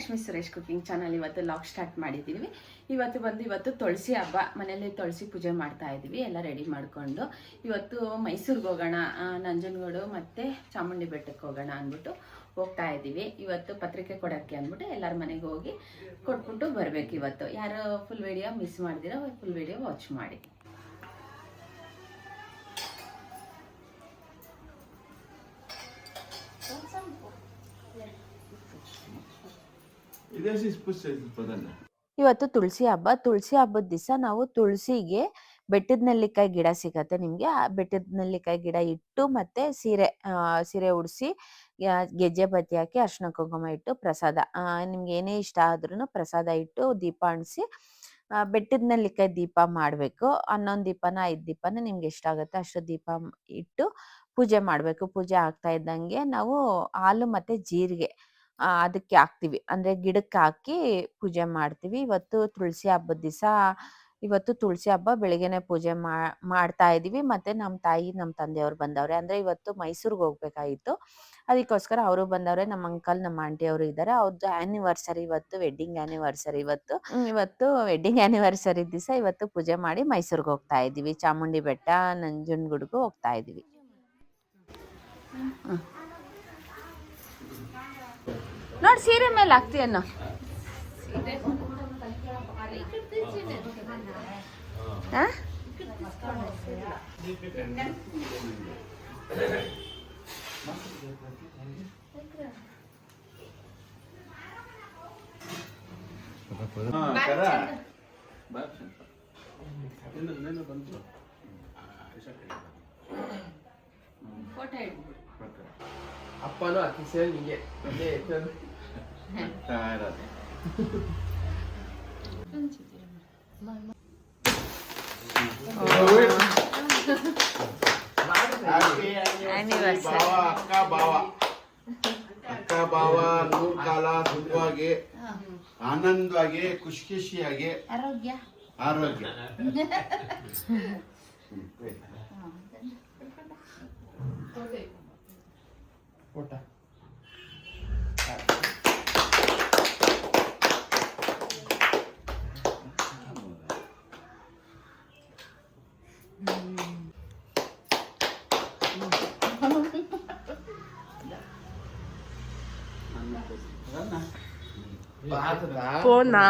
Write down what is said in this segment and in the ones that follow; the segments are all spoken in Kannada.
ಲಕ್ಷ್ಮೀ ಸುರೇಶ್ ಕುಕಿಂಗ್ ಚಾನಲ್ ಇವತ್ತು ಲಾಗ್ ಸ್ಟಾರ್ಟ್ ಮಾಡಿದ್ದೀವಿ ಇವತ್ತು ಬಂದು ಇವತ್ತು ತುಳಸಿ ಹಬ್ಬ ಮನೇಲಿ ತುಳಸಿ ಪೂಜೆ ಮಾಡ್ತಾ ಇದ್ದೀವಿ ಎಲ್ಲ ರೆಡಿ ಮಾಡಿಕೊಂಡು. ಇವತ್ತು ಮೈಸೂರಿಗೆ ಹೋಗೋಣ ನಂಜನಗೂಡು ಮತ್ತು ಚಾಮುಂಡಿ ಬೆಟ್ಟಕ್ಕೆ ಹೋಗೋಣ ಅಂದ್ಬಿಟ್ಟು ಹೋಗ್ತಾ ಇದ್ದೀವಿ ಇವತ್ತು ಪತ್ರಿಕೆ ಕೊಡೋಕ್ಕೆ ಅಂದ್ಬಿಟ್ಟು ಎಲ್ಲರ ಮನೆಗೆ ಹೋಗಿ ಕೊಟ್ಬಿಟ್ಟು ಬರಬೇಕು ಇವತ್ತು. ಯಾರು ಫುಲ್ ವಿಡಿಯೋ ಮಿಸ್ ಮಾಡಿದಿರೋ ಫುಲ್ ವಿಡಿಯೋ ವಾಚ್ ಮಾಡಿ. ಇವತ್ತು ತುಳಸಿ ಹಬ್ಬ. ತುಳಸಿ ಹಬ್ಬದ ದಿವಸ ನಾವು ತುಳಸಿಗೆ ಬೆಟ್ಟದ ನೆಲ್ಲಿಕಾಯಿ ಗಿಡ ಸಿಗತ್ತೆ ನಿಮ್ಗೆ. ಆ ಬೆಟ್ಟದ ನೆಲ್ಲಿಕಾಯಿ ಗಿಡ ಇಟ್ಟು ಮತ್ತೆ ಸೀರೆ ಸೀರೆ ಉಡಿಸಿ ಗೆಜ್ಜೆ ಬತ್ತಿ ಹಾಕಿ ಅರ್ಶಿನ ಕುಂಕುಮ ಇಟ್ಟು ಪ್ರಸಾದ. ನಿಮ್ಗೆ ಏನೇ ಇಷ್ಟ ಆದ್ರೂ ಪ್ರಸಾದ ಇಟ್ಟು ದೀಪ ಅಣಿಸಿ ಬೆಟ್ಟದ ನೆಲ್ಲಿಕಾಯಿ ದೀಪ ಮಾಡಬೇಕು. ಹನ್ನೊಂದು ದೀಪನ ಐದು ದೀಪನ ನಿಮ್ಗೆ ಇಷ್ಟ ಆಗುತ್ತೆ ಅಷ್ಟು ದೀಪ ಇಟ್ಟು ಪೂಜೆ ಮಾಡಬೇಕು. ಪೂಜೆ ಆಗ್ತಾ ಇದ್ದಂಗೆ ನಾವು ಹಾಲು ಮತ್ತೆ ಜೀರಿಗೆ ಅದಕ್ಕೆ ಹಾಕ್ತಿವಿ. ಅಂದ್ರೆ ಗಿಡಕ್ಕೆ ಹಾಕಿ ಪೂಜೆ ಮಾಡ್ತೀವಿ. ಇವತ್ತು ತುಳಸಿ ಹಬ್ಬದ ದಿವಸ ಇವತ್ತು ತುಳಸಿ ಹಬ್ಬ ಬೆಳಿಗ್ಗೆನೆ ಪೂಜೆ ಮಾ ಮಾಡ್ತಾ ಇದೀವಿ ಮತ್ತೆ ನಮ್ಮ ತಾಯಿ ನಮ್ಮ ತಂದೆಯವ್ರು ಬಂದವ್ರೆ. ಅಂದ್ರೆ ಇವತ್ತು ಮೈಸೂರಿಗೆ ಹೋಗ್ಬೇಕಾಗಿತ್ತು. ಅದಕ್ಕೋಸ್ಕರ ಅವರು ಬಂದವ್ರೆ ನಮ್ಮ ಅಂಕಲ್ ನಮ್ಮ ಆಂಟಿ ಅವರು ಇದ್ದಾರೆ ಅವ್ರದ್ದು ಆನಿವರ್ಸರಿ ಇವತ್ತು ವೆಡ್ಡಿಂಗ್ ಆನಿವರ್ಸರಿ ಇವತ್ತು. ಇವತ್ತು ವೆಡ್ಡಿಂಗ್ ಆನಿವರ್ಸರಿ ದಿವಸ ಇವತ್ತು ಪೂಜೆ ಮಾಡಿ ಮೈಸೂರಿಗೆ ಹೋಗ್ತಾ ಇದೀವಿ ಚಾಮುಂಡಿ ಬೆಟ್ಟ ನಂಜನಗೂಡ್ಗೂ ಹೋಗ್ತಾ ಇದೀವಿ ನೋಡಿ ಸೀರೆ ಮೇಲೆ ಹಾಕ್ತೀಯನ್ನೋ. ಅಪ್ಪನೂ ಅತಿ ಸೇರಿ ನಿಂಗೆ ಅದೇ ಎತ್ತೋದು. ಬರ್ತಾ ಇರೋದು. Happy anniversary, ಭಾವ ಅಕ್ಕ ಭಾವ ಅಕ್ಕ ಭಾವ ನೂರ್ ಕಾಲ ಸುಖವಾಗಿ ಆನಂದವಾಗಿ ಖುಷಿ ಖುಷಿಯಾಗಿ ಆರೋಗ್ಯ ಆರೋಗ್ಯ ಊಟ ಬಾತದ ಫೋನಾ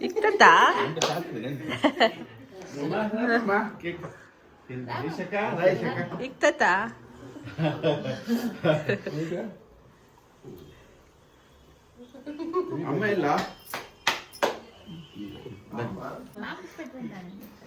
ಇಕ್ತತಾ ಇಕ್ತತಾ ಅಮ್ಮ ಇಲ್ಲ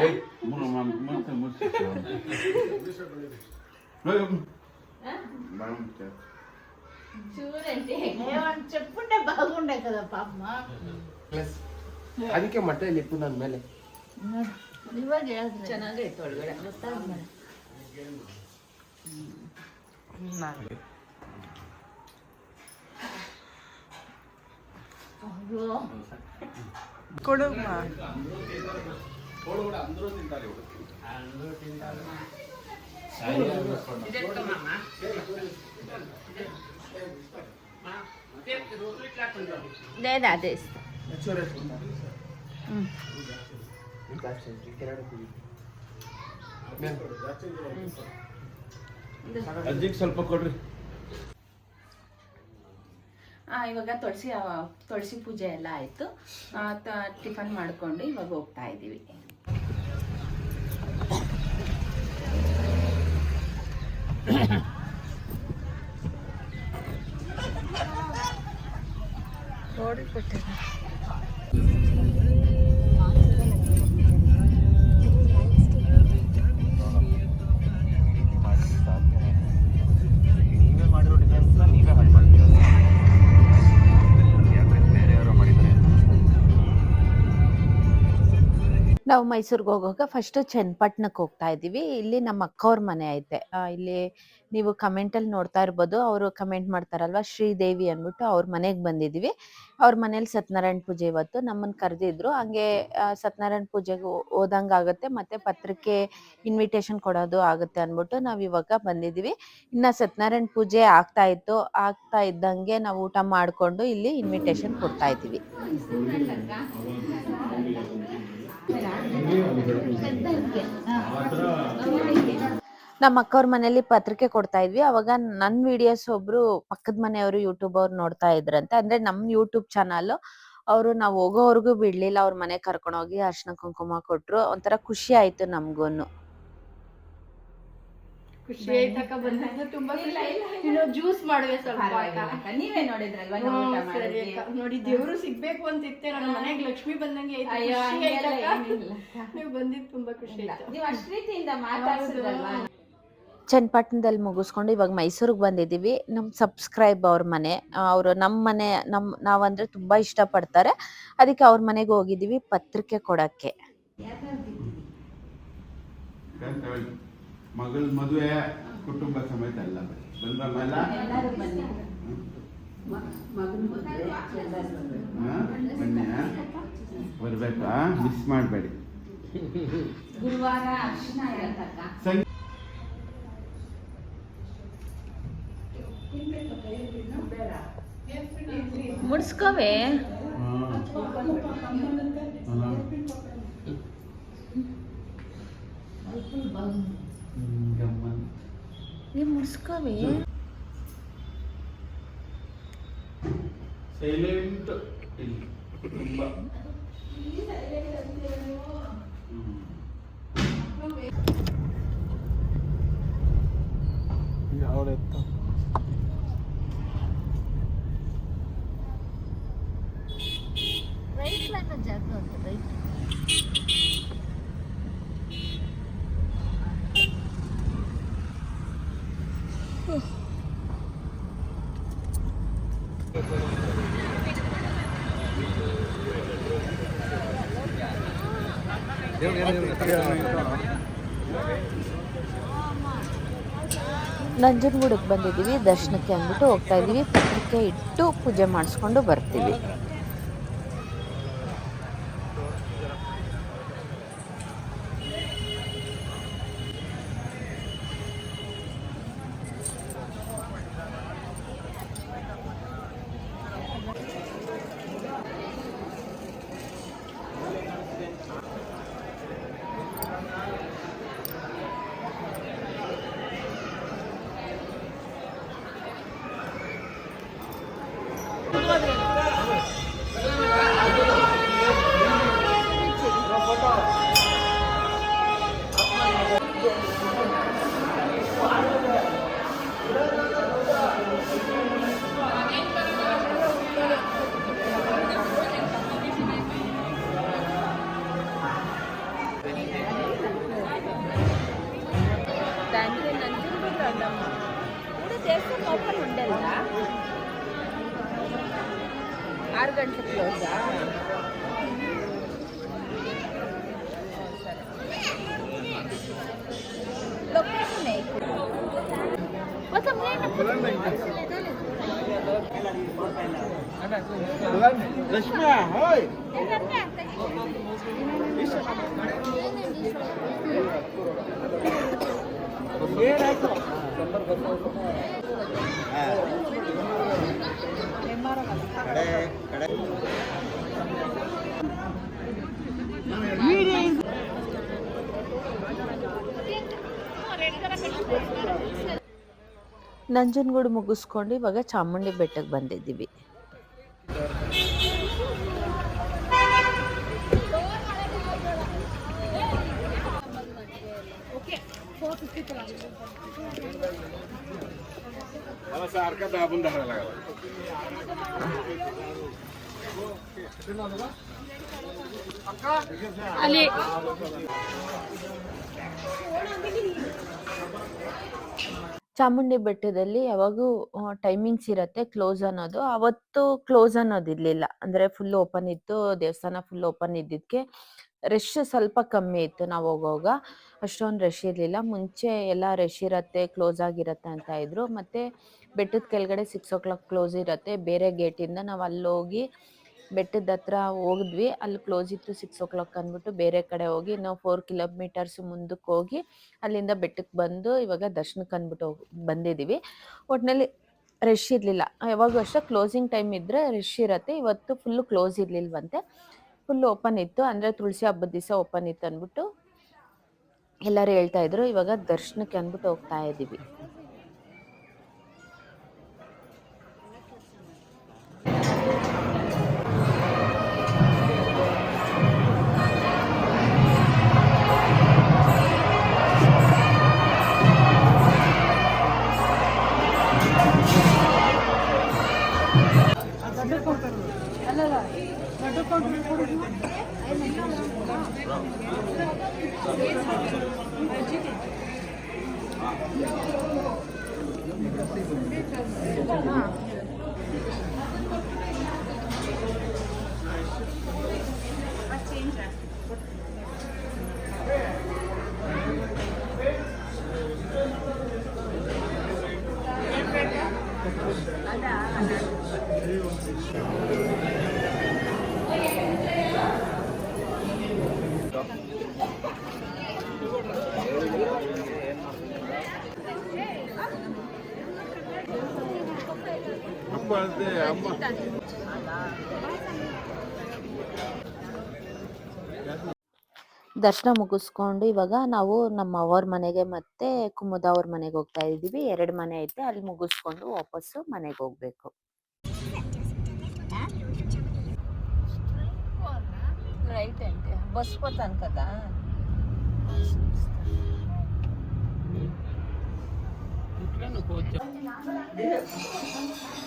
ಏಯ್ ಮುರು ಮಾಮ ಮತ್ತೆ ಮುರ್ಸಿ చెప్పుంటే బాగుండే కదా పాపమ్మ ಪ್ಲಸ್ ಅದಕ್ಕೆ ಮೊಟ್ಟೆ ಲಿಪ್ಪು ನನ್ನ ಮೇಲೆ ಇವಾಗ ಹೇಳಿದ್ರೆ ಚೆನ್ನಾಗೈತೆ ಒಳಗಡೆ ಅಯ್ಯೋ ಕೊಡು లేదా అదే ఇస్తా ಅಜ್ಜಿಗೆ ಸ್ವಲ್ಪ ಕೊಡ್ರಿ ಆ, ಇವಾಗ ತುಳಸಿ ತುಳಸಿ ಪೂಜೆ ಎಲ್ಲ ಆಯಿತು ಟಿಫನ್ ಮಾಡಿಕೊಂಡು ಇವಾಗ ಹೋಗ್ತಾ ಇದ್ದೀವಿ ஓடி போட்டேன் ನಾವು ಮೈಸೂರಿಗೆ ಹೋಗುವಾಗ ಫಸ್ಟ್ ಚನ್ನಪಟ್ಟಣಕ್ಕೆ ಹೋಗ್ತಾ ಇದ್ದೀವಿ. ಇಲ್ಲಿ ನಮ್ಮ ಅಕ್ಕವ್ರ ಮನೆ ಐತೆ. ಇಲ್ಲಿ ನೀವು ಕಮೆಂಟಲ್ಲಿ ನೋಡ್ತಾ ಇರ್ಬೋದು. ಅವರು ಕಮೆಂಟ್ ಮಾಡ್ತಾರಲ್ವಾ? ಶ್ರೀದೇವಿ ಅಂದ್ಬಿಟ್ಟು ಅವ್ರ ಮನೆಗೆ ಬಂದಿದ್ದೀವಿ. ಅವ್ರ ಮನೇಲಿ ಸತ್ಯನಾರಾಯಣ ಪೂಜೆ ಇವತ್ತು. ನಮ್ಮನ್ನ ಕರೆದಿದ್ರು. ಹಂಗೆ ಸತ್ಯನಾರಾಯಣ ಪೂಜೆಗೆ ಹೋದಂಗೆ ಆಗುತ್ತೆ. ಮತ್ತೆ ಪತ್ರಿಕೆ ಇನ್ವಿಟೇಷನ್ ಕೊಡೋದು ಆಗುತ್ತೆ ಅಂದ್ಬಿಟ್ಟು ನಾವು ಇವಾಗ ಬಂದಿದ್ದೀವಿ. ಇನ್ನು ಸತ್ಯನಾರಾಯಣ ಪೂಜೆ ಆಗ್ತಾ ಇತ್ತು. ಆಗ್ತಾ ಇದ್ದಂಗೆ ನಾವು ಊಟ ಮಾಡಿಕೊಂಡು ಇಲ್ಲಿ ಇನ್ವಿಟೇಷನ್ ಕೊಡ್ತಾ ಇದ್ದೀವಿ. ನಮ್ಮ ಅಕ್ಕವ್ರ ಮನೇಲಿ ಪತ್ರಿಕೆ ಕೊಡ್ತಾ ಇದ್ವಿ. ಅವಾಗ ನನ್ ವಿಡಿಯೋಸ್ ಒಬ್ರು ಪಕ್ಕದ ಮನೆಯವರು ಯೂಟ್ಯೂಬ್ ಅವ್ರು ನೋಡ್ತಾ ಇದ್ರಂತೆ. ಅಂದ್ರೆ ನಮ್ ಯೂಟ್ಯೂಬ್ ಚಾನಲ್ ಅವರು ನಾವು ಹೋಗೋವರೆಗೂ ಬಿಡ್ಲಿಲ್ಲ. ಅವ್ರ ಮನೆ ಕರ್ಕೊಂಡೋಗಿ ಅರ್ಶಿನ ಕುಂಕುಮ ಕೊಟ್ರು. ಒಂಥರ ಖುಷಿ ಆಯ್ತು ನಮ್ಗೂನು. ಖುಷಿ ಆಯ್ತಕ್ಕ ಬಂದಿದ್ದು ತುಂಬಾ ಖುಷಿ. ಇನ್ನು ಜ್ಯೂಸ್ ಮಾಡುವೆ ಸ್ವಲ್ಪ ಅಕ್ಕ. ನೀವೇ ನೋಡಿದ್ರಲ್ವಾ ಸರಿ ಅಕ್ಕ. ನೋಡಿ ದೇವ್ರು ಸಿಗ್ಬೇಕು ಅಂತಿತ್ತೆ. ನನ್ನ ಮನೆಗೆ ಲಕ್ಷ್ಮಿ ಬಂದಂಗೆ ನೀವು ಬಂದಿದ್ದು ತುಂಬಾ ಖುಷಿ ಆಯ್ತು. ನೀವು ಅಷ್ಟು ರೀತಿಯಿಂದ ಮಾತಾಡ್ಸಿದ್ರಲ್ವಾ? ಚನ್ನಪಟ್ಟಣದಲ್ಲಿ ಮುಗಿಸ್ಕೊಂಡು ಇವಾಗ ಮೈಸೂರಿಗೆ ಬಂದಿದ್ದೀವಿ. ನಮ್ಮ ಸಬ್ಸ್ಕ್ರೈಬ್ ಅವ್ರ ಮನೆ ಅವರು ನಮ್ಮ ಮನೆ ನಮ್ಮ ನಾವಂದ್ರೆ ತುಂಬಾ ಇಷ್ಟ ಪಡ್ತಾರೆ ಅದಕ್ಕೆ ಅವ್ರ ಮನೆಗೆ ಹೋಗಿದ್ದೀವಿ ಪತ್ರಿಕೆ ಕೊಡಕ್ಕೆ. ಮಗಳ ಮದುವೆ ಕುಟುಂಬ ಸಮೇತ ಎಲ್ಲ ಬನ್ನಿ. ಬಂದ್ರಲ್ಲ ಬನ್ನಿ? ಬರ್ಬೇಕಾ? ಮಿಸ್ ಮಾಡಬೇಡಿ. ಗುರುವಾರ ಅರ್ಶಿನ ಇರತ್ತಕ್ಕ ಸಂಗೀತ ಮುಡ್ಸ್ಕೋವೆ. ನೀವು ಮುಡ್ಸ್ಕೋವೆ ಸೈಲೆಂಟ್ ಇಲ್ಲಿ ತುಂಬ ನಂಜನಗೂಡಕ್ಕೆ ಬಂದಿದ್ದೀವಿ ದರ್ಶನಕ್ಕೆ ಅಂದ್ಬಿಟ್ಟು ಹೋಗ್ತಾ ಇದ್ದೀವಿ ಪತ್ರಿಕೆ ಇಟ್ಟು ಪೂಜೆ ಮಾಡಿಸ್ಕೊಂಡು ಬರ್ತೀವಿ. చేద్దామా ఇప్పుడు చేస్తే లోపల ఉండేదా ఆరు గంటలకు క్లోజా లొకేషన్ కొంచెం రష్మా హాయ్ ఏనాಯ್ತು ನಂಜನಗೂಡು ಮುಗಿಸ್ಕೊಂಡು ಇವಾಗ ಚಾಮುಂಡಿ ಬೆಟ್ಟಕ್ಕೆ ಬಂದಿದ್ದೀವಿ. ಚಾಮುಂಡಿ ಬೆಟ್ಟದಲ್ಲಿ ಯಾವಾಗೂ ಟೈಮಿಂಗ್ಸ್ ಇರತ್ತೆ ಕ್ಲೋಸ್ ಅನ್ನೋದು. ಅವತ್ತು ಕ್ಲೋಸ್ ಅನ್ನೋದು ಇರ್ಲಿಲ್ಲ. ಅಂದ್ರೆ ಫುಲ್ ಓಪನ್ ಇತ್ತು ದೇವಸ್ಥಾನ ಫುಲ್ ಓಪನ್ ಇದ್ದಿದ್ದಕ್ಕೆ ರಶ್ ಸ್ವಲ್ಪ ಕಮ್ಮಿ ಇತ್ತು ನಾವು ಹೋಗುವಾಗ. ಅಷ್ಟೊಂದು ರಶ್ ಇರಲಿಲ್ಲ. ಮುಂಚೆ ಎಲ್ಲ ರಶ್ ಇರತ್ತೆ ಕ್ಲೋಸ್ ಆಗಿರತ್ತೆ ಅಂತ ಇದ್ರು. ಮತ್ತೆ ಬೆಟ್ಟದ ಕೆಳಗಡೆ ಸಿಕ್ಸ್ ಓ ಕ್ಲಾಕ್ ಕ್ಲೋಸ್ ಇರುತ್ತೆ. ಬೇರೆ ಗೇಟಿಂದ ನಾವು ಅಲ್ಲಿ ಹೋಗಿ ಬೆಟ್ಟದ ಹತ್ರ ಹೋಗಿದ್ವಿ ಅಲ್ಲಿ ಕ್ಲೋಸ್ ಇತ್ತು ಸಿಕ್ಸ್ ಓ ಕ್ಲಾಕ್ ಅಂದ್ಬಿಟ್ಟು ಬೇರೆ ಕಡೆ ಹೋಗಿ ನಾವು ಫೋರ್ ಕಿಲೋಮೀಟರ್ಸ್ ಮುಂದಕ್ಕೆ ಹೋಗಿ ಅಲ್ಲಿಂದ ಬೆಟ್ಟಕ್ಕೆ ಬಂದು ಇವಾಗ ದರ್ಶನಕ್ಕೆ ಅಂದ್ಬಿಟ್ಟು ಹೋಗಿ ಬಂದಿದ್ದೀವಿ ಒಟ್ಟಿನಲ್ಲಿ ರಶ್ ಇರಲಿಲ್ಲ. ಯಾವಾಗೂ ಅಷ್ಟೇ ಕ್ಲೋಸಿಂಗ್ ಟೈಮ್ ಇದ್ದರೆ ರಶ್ ಇರತ್ತೆ. ಇವತ್ತು ಫುಲ್ಲು ಕ್ಲೋಸ್ ಇರಲಿಲ್ವಂತೆ. ಫುಲ್ ಓಪನ್ ಇತ್ತು. ಅಂದರೆ ತುಳಸಿ ಹಬ್ಬದ ದಿವಸ ಓಪನ್ ಇತ್ತು ಅಂದ್ಬಿಟ್ಟು ಎಲ್ಲರೂ ಹೇಳ್ತಾ ಇದ್ರು. ಇವಾಗ ದರ್ಶನಕ್ಕೆ ಅಂದ್ಬಿಟ್ಟು ಹೋಗ್ತಾ ಇದ್ದೀವಿ ದರ್ಶನ ಮುಗಿಸ್ಕೊಂಡು ಇವಾಗ ನಾವು ನಮ್ಮ ಅವ್ರ ಮನೆಗೆ ಮತ್ತೆ ಕುಮುದ ಅವ್ರ ಮನೆಗೆ ಹೋಗ್ತಾ ಇದ್ದೀವಿ. ಎರಡು ಮನೆ ಐತೆ ಅಲ್ಲಿ ಮುಗಿಸ್ಕೊಂಡು ವಾಪಸ್ಸು ಮನೆಗೆ ಹೋಗ್ಬೇಕು. ರೈಟ್ ಅಂತೆ. ಬಸ್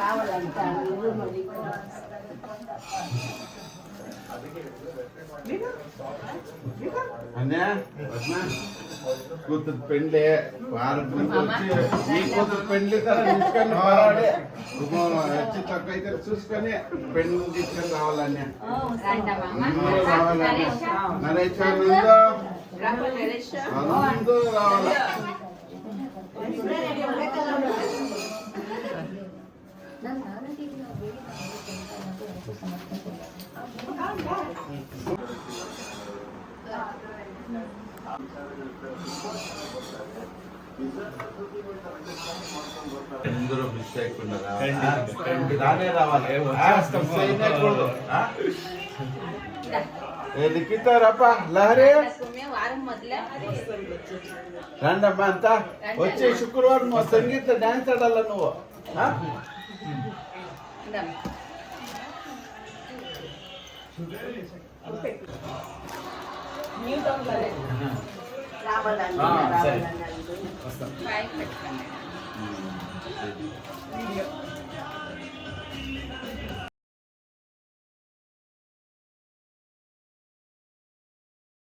పోతాను కదా అన్య పద్మ కూతురు పెండ్లి వారం మంది వచ్చి ఈ కూతురు పెండ్లి తర తీసుకొని పోరాడి వచ్చి తక్కువ అయితే చూసుకొని పెండ్లి తీసుకొని రావాలన్య అందరూ రావాలన్య నరేష్ అందరూ రావాలి అందరూ మిస్ చేయకుండా రావాలి రానే రావాలి మిస్ అయినకూడదు లిఖితారప్ప లహరి రండమ్మా అంతా వచ్చే శుక్రవారం నువ్వు సంగీత డాన్స్ ఆడాల నువ్వు ఆ? సరే. వస్తాం.